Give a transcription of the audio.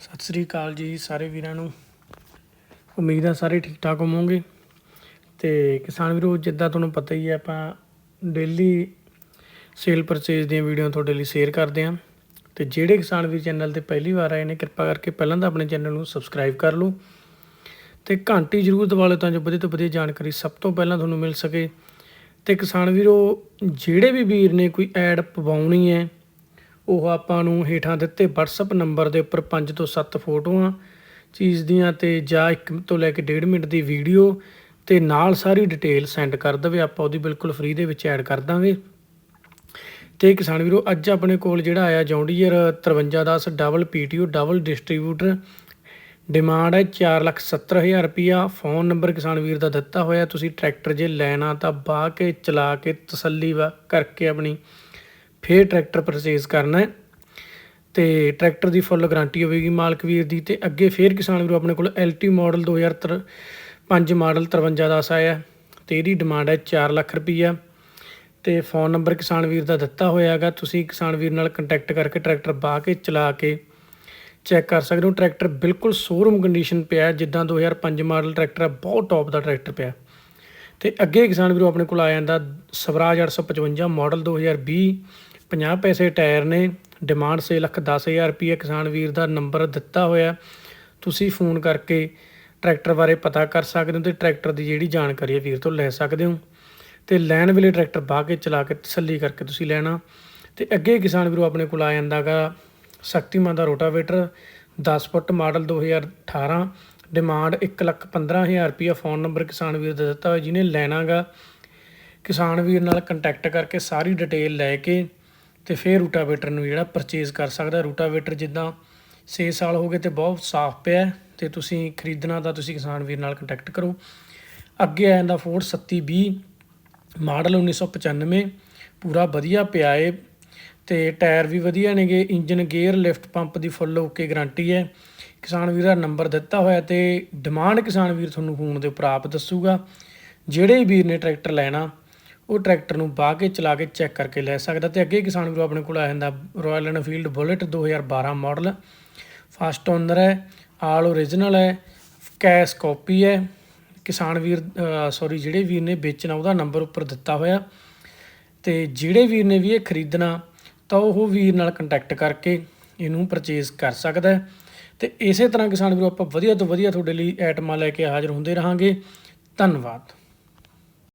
ਸਤਿ ਸ੍ਰੀ ਅਕਾਲ ਜੀ ਸਾਰੇ ਵੀਰਾਂ ਨੂੰ। ਉਮੀਦ ਆ ਸਾਰੇ ਠੀਕ ਠਾਕ ਹੋਵੋਗੇ। ਤੇ ਕਿਸਾਨ ਵੀਰੋ, ਜਿੱਦਾਂ ਤੁਹਾਨੂੰ ਪਤਾ ਹੀ ਹੈ ਆਪਾਂ ਡੇਲੀ ਸੇਲ ਪਰਚੇਜ਼ ਦੀਆਂ ਵੀਡੀਓ ਤੁਹਾਡੇ ਲਈ ਸ਼ੇਅਰ ਕਰਦੇ ਹਾਂ ਤੇ ਜਿਹੜੇ ਕਿਸਾਨ ਵੀਰ ਚੈਨਲ ਤੇ ਪਹਿਲੀ ਵਾਰ ਆਏ ਨੇ, ਕਿਰਪਾ ਕਰਕੇ ਪਹਿਲਾਂ ਤਾਂ ਆਪਣੇ ਚੈਨਲ ਨੂੰ ਸਬਸਕ੍ਰਾਈਬ ਕਰ ਲਓ। ਤੇ ਘੰਟੀ ਜ਼ਰੂਰ ਦਬਾ ਲਓ ਤਾਂ ਜੋ ਵਧੀਆ ਤੋਂ ਵਧੀਆ ਜਾਣਕਾਰੀ ਸਭ ਤੋਂ ਪਹਿਲਾਂ ਤੁਹਾਨੂੰ ਮਿਲ ਸਕੇ। ਤੇ ਕਿਸਾਨ ਵੀਰੋ, ਜਿਹੜੇ ਵੀ ਵੀਰ ਨੇ ਕੋਈ ਐਡ ਪਵਾਉਣੀ ਹੈ ਉਹ ਆਪਾਂ ਨੂੰ ਹੇਠਾਂ ਦਿੱਤੇ WhatsApp ਨੰਬਰ ਦੇ ਉੱਪਰ 5 ਤੋਂ 7 ਫੋਟੋਆਂ, ਚੀਜ਼ ਦੀਆਂ ਤੇ ਜਾਂ 1 ਤੋਂ ਲੈ ਕੇ 1.5 ਮਿੰਟ ਦੀ ਵੀਡੀਓ ਤੇ ਨਾਲ ਸਾਰੀ ਡਿਟੇਲ ਸੈਂਡ ਕਰ ਦੇਵੇ। ਆਪਾਂ ਉਹਦੀ ਬਿਲਕੁਲ ਫ੍ਰੀ ਦੇ ਵਿੱਚ ਐਡ ਕਰ ਦਾਂਗੇ। ਤੇ ਕਿਸਾਨ ਵੀਰੋ, ਅੱਜ ਆਪਣੇ ਕੋਲ ਜਿਹੜਾ ਆਇਆ John Deere 5310 double PTO double distributor demand ਹੈ 470000 ਰੁਪਿਆ ਫੋਨ ਨੰਬਰ ਕਿਸਾਨ ਵੀਰ ਦਾ ਦਿੱਤਾ ਹੋਇਆ। ਤੁਸੀਂ ਟਰੈਕਟਰ ਜੇ ਲੈਣਾ ਤਾਂ ਬਾਹ ਕੇ ਚਲਾ ਕੇ ਤਸੱਲੀ ਵਾ- ਕਰਕੇ ਆਪਣੀ ਫੇਰ ਟਰੈਕਟਰ ਪਰਚੇਸ ਕਰਨਾ ਹੈ ਤੇ ਟਰੈਕਟਰ ਦੀ ਫੁੱਲ ਗਾਰੰਟੀ ਹੋਵੇਗੀ ਮਾਲਕ ਵੀਰ ਦੀ ਤੇ ਅੱਗੇ ਫੇਰ ਕਿਸਾਨ ਵੀਰੋ ਆਪਣੇ ਕੋਲ ਐਲਟੀ ਮਾਡਲ 2005 ਮਾਡਲ 5310 ਆਇਆ ਹੈ ਤੇ ਇਹਦੀ ਡਿਮਾਂਡ ਹੈ 4 ਲੱਖ ਰੁਪਈਆ। ਤੇ ਫੋਨ ਨੰਬਰ ਕਿਸਾਨ ਵੀਰ ਦਾ ਦਿੱਤਾ ਹੋਇਆ ਹੈਗਾ ਤੁਸੀਂ ਕਿਸਾਨ ਵੀਰ ਨਾਲ ਕੰਟੈਕਟ ਕਰਕੇ ਟਰੈਕਟਰ ਬਾਹ ਕੇ ਚਲਾ ਕੇ ਚੈੱਕ ਕਰ ਸਕਦੇ ਹੋ। ਟਰੈਕਟਰ ਬਿਲਕੁਲ ਸ਼ੋਰੂਮ ਕੰਡੀਸ਼ਨ ਪਿਆ ਹੈ, ਜਿੱਦਾਂ 2005 ਮਾਡਲ ਟਰੈਕਟਰ ਆ ਬਹੁਤ ਟੌਪ ਦਾ ਟਰੈਕਟਰ ਪਿਆ। ਤੇ ਅੱਗੇ ਕਿਸਾਨ ਵੀਰੋ ਆਪਣੇ ਕੋਲ ਆ ਜਾਂਦਾ ਸਵਰਾਜ 855 ਮਾਡਲ 2020 50 ਪੈਸੇ ਟਾਇਰ ਨੇ, ਡਿਮਾਂਡ 6 ਲੱਖ 10000 ਰੁਪਏ ਕਿਸਾਨ ਵੀਰ ਦਾ ਨੰਬਰ ਦਿੱਤਾ ਹੋਇਆ। ਤੁਸੀਂ ਫੋਨ ਕਰਕੇ ਟਰੈਕਟਰ ਬਾਰੇ ਪਤਾ ਕਰ ਸਕਦੇ ਹੋ ਤੇ ਟਰੈਕਟਰ ਦੀ ਜਿਹੜੀ ਜਾਣਕਾਰੀ ਹੈ ਵੀਰ ਤੋਂ ਲੈ ਸਕਦੇ ਹੋ। ਤੇ ਲੈਣ ਵੇਲੇ ਟਰੈਕਟਰ ਬਾਹ ਕੇ ਚਲਾ ਕੇ ਤਸੱਲੀ ਕਰਕੇ ਤੁਸੀਂ ਲੈਣਾ। ਤੇ ਅੱਗੇ ਕਿਸਾਨ ਵੀਰੋ ਆਪਣੇ ਕੋਲ ਆ ਜਾਂਦਾਗਾ ਸ਼ਕਤੀਮਾਨ ਦਾ ਰੋਟਾਵੇਟਰ 10 ਫੁੱਟ ਮਾਡਲ 2018 ਡਿਮਾਂਡ 115000 ਰੁਪਿਆ ਫੋਨ ਨੰਬਰ ਕਿਸਾਨ ਵੀਰ ਦਾ ਦਿੱਤਾ ਹੋਇਆ, ਜਿਹਨੇ ਲੈਣਾਗਾ। ਕਿਸਾਨ ਵੀਰ ਨਾਲ ਕੰਟੈਕਟ ਕਰਕੇ ਸਾਰੀ ਡਿਟੇਲ ਲੈ ਕੇ ਤੇ ਫਿਰ ਰੂਟਾਵੇਟਰ ਨੂੰ ਜਿਹੜਾ ਪਰਚੇਜ਼ ਕਰ ਸਕਦਾ। ਰੂਟਾਵੇਟਰ ਜਿੱਦਾਂ 6 ਸਾਲ ਹੋ ਗਏ ਤੇ ਬਹੁਤ ਸਾਫ਼ ਪਿਆ ਹੈ ਤੇ ਤੁਸੀਂ ਖਰੀਦਣਾ ਤਾਂ ਤੁਸੀਂ ਕਿਸਾਨ ਵੀਰ ਨਾਲ ਕੰਟੈਕਟ ਕਰੋ। ਅੱਗੇ ਆ ਜਾਂਦਾ ਫੋਰਡ 3720 ਮਾਡਲ 1995 ਪੂਰਾ ਵਧੀਆ ਪਿਆ ਏ। ਤੇ ਟਾਇਰ ਵੀ ਵਧੀਆ ਨੇਗੇ, ਇੰਜਨ, ਗੇਅਰ, ਲਿਫਟ ਪੰਪ ਦੀ ਫੁੱਲ ਓਕੇ ਗਾਰੰਟੀ ਹੈ। ਕਿਸਾਨ ਵੀਰ ਦਾ ਨੰਬਰ ਦਿੱਤਾ ਹੋਇਆ ਤੇ ਡਿਮਾਂਡ ਕਿਸਾਨ ਵੀਰ ਤੁਹਾਨੂੰ ਫੋਨ ਦੇ ਉੱਪਰ ਆਪ ਦੱਸੂਗਾ। ਜਿਹੜੇ ਵੀਰ ਨੇ ਟਰੈਕਟਰ ਲੈਣਾ, ਉਹ ਟਰੈਕਟਰ ਨੂੰ ਬਾਹ ਕੇ ਚਲਾ ਕੇ ਚੈੱਕ ਕਰਕੇ ਲੈ ਸਕਦਾ ਤੇ ਅੱਗੇ ਕਿਸਾਨ ਵੀਰੋ ਆਪਣੇ ਕੋਲ ਆ ਜਾਂਦਾ Royal Enfield Bullet 2012 model first owner ਹੈ ਆਲ ਓਰੀਜਨਲ ਹੈ ਕੈਸ਼ ਕਾਪੀ ਹੈ। ਕਿਸਾਨ ਵੀਰ ਸੌਰੀ ਜਿਹੜੇ ਵੀਰ ਨੇ ਵੇਚਣਾ ਉਹਦਾ ਨੰਬਰ ਉੱਪਰ ਦਿੱਤਾ ਹੋਇਆ। ਤੇ ਜਿਹੜੇ ਵੀਰ ਨੇ ਵੀ ਇਹ ਖਰੀਦਣਾ, ਤਾਂ ਉਹ ਵੀਰ ਨਾਲ ਕੰਟੈਕਟ ਕਰਕੇ ਇਹਨੂੰ ਪਰਚੇਸ ਕਰ ਸਕਦਾ ਹੈ। ਤੇ ਇਸੇ ਤਰ੍ਹਾਂ ਕਿਸਾਨ ਵੀਰੋ, ਆਪਾਂ ਵਧੀਆ ਤੋਂ ਵਧੀਆ ਤੁਹਾਡੇ ਲਈ ਆਈਟਮਾਂ ਲੈ ਕੇ ਹਾਜ਼ਰ ਹੁੰਦੇ ਰਹਾਂਗੇ। ਧੰਨਵਾਦ।